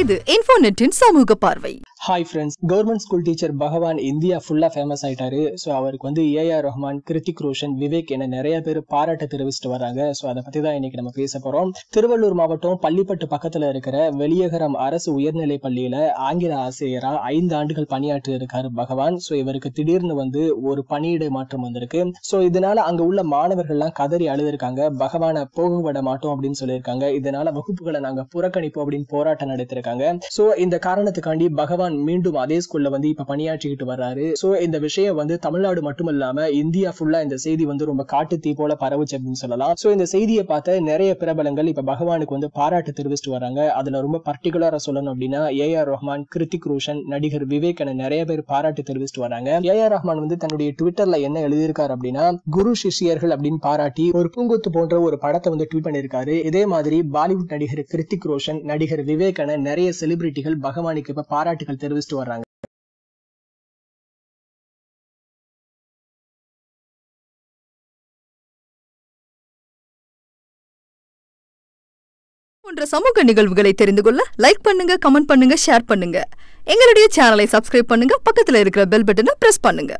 இது இன்ஃபோநெட்டின் சமூக பார்வை. Hi friends government school teacher Bhagwan India ஃபுல்லா ஃபேமஸ் ஆயிட்டாரு. ஸோ அவருக்கு வந்து ஏஆர் ரஹ்மான் கிருத்திக் ரோஷன் விவேக் என நிறைய பேர் பாராட்ட தெரிவிச்சிட்டு வராங்க. ஸோ அதை பத்தி தான் இன்னைக்கு நம்ம பேச போறோம். திருவள்ளூர் மாவட்டம் பள்ளிப்பட்டு பக்கத்துல இருக்கிற வெளியகரம் அரசு உயர்நிலை பள்ளியில ஆங்கில ஆசிரியரா ஐந்து ஆண்டுகள் பணியாற்றி இருக்காரு பகவான். ஸோ இவருக்கு திடீர்னு வந்து ஒரு பணியிடை மாற்றம் வந்திருக்கு. ஸோ இதனால அங்க உள்ள மாணவர்கள்லாம் கதறி அழுதுருக்காங்க. பகவானை போக விட மாட்டோம் அப்படின்னு சொல்லியிருக்காங்க. இதனால வகுப்புகளை நாங்க புறக்கணிப்போம் அப்படின்னு போராட்டம் நடத்திருக்காங்க. ஸோ இந்த காரணத்துக்காண்டி பகவான் மீண்டும் அதே ஸ்கூல்ல வந்து இப்ப பணியாற்றிக்கிட்டு வர்றாரு. சோ இந்த விஷயம் வந்து தமிழ்நாடு மட்டும் இல்லாம இந்தியா ஃபுல்லா இந்த செய்தி வந்து ரொம்ப காட்டு தீ போல பரவுச்சு அப்படின்னு சொல்லலாம். சோ இந்த செய்தியை பார்த்த நிறைய பிரபலங்கள் இப்ப பகவானுக்கு வந்து பாராட்டு தெரிவிச்சுட்டு வராங்க அதுல ரொம்ப பர்டிகுலரா சொல்லணும் அப்படின்னா ஏ ஆர் ரஹ்மான் கிருத்திக் ரோஷன் நடிகர் விவேக் என நிறைய பேர் பாராட்டு தெரிவிச்சுட்டு வராங்க ஏ ஆர் ரஹ்மான் வந்து தன்னுடைய ட்விட்டர்ல என்ன எழுதியிருக்காரு அப்படின்னா குரு சிஷியர்கள் அப்படின்னு பாராட்டி ஒரு பூங்கொத்து போன்ற ஒரு படத்தை வந்து ட்வீட் பண்ணியிருக்காரு. இதே மாதிரி பாலிவுட் நடிகர் கிருத்திக் ரோஷன் நடிகர் விவேக் என நிறைய செலிபிரிட்டிகள் பகவானுக்கு இப்ப பாராட்டுகள் தெரிவிச்சுட்டு வர்றாங்க. போன்ற சமூக நிகழ்வுகளை தெரிந்து கொள்ள லைக் பண்ணுங்க கமெண்ட் பண்ணுங்க ஷேர் பண்ணுங்க. எங்களுடைய சேனலை சப்ஸ்கிரைப் பண்ணுங்க பக்கத்துல இருக்கிற பெல் பட்டனை பிரஸ் பண்ணுங்க.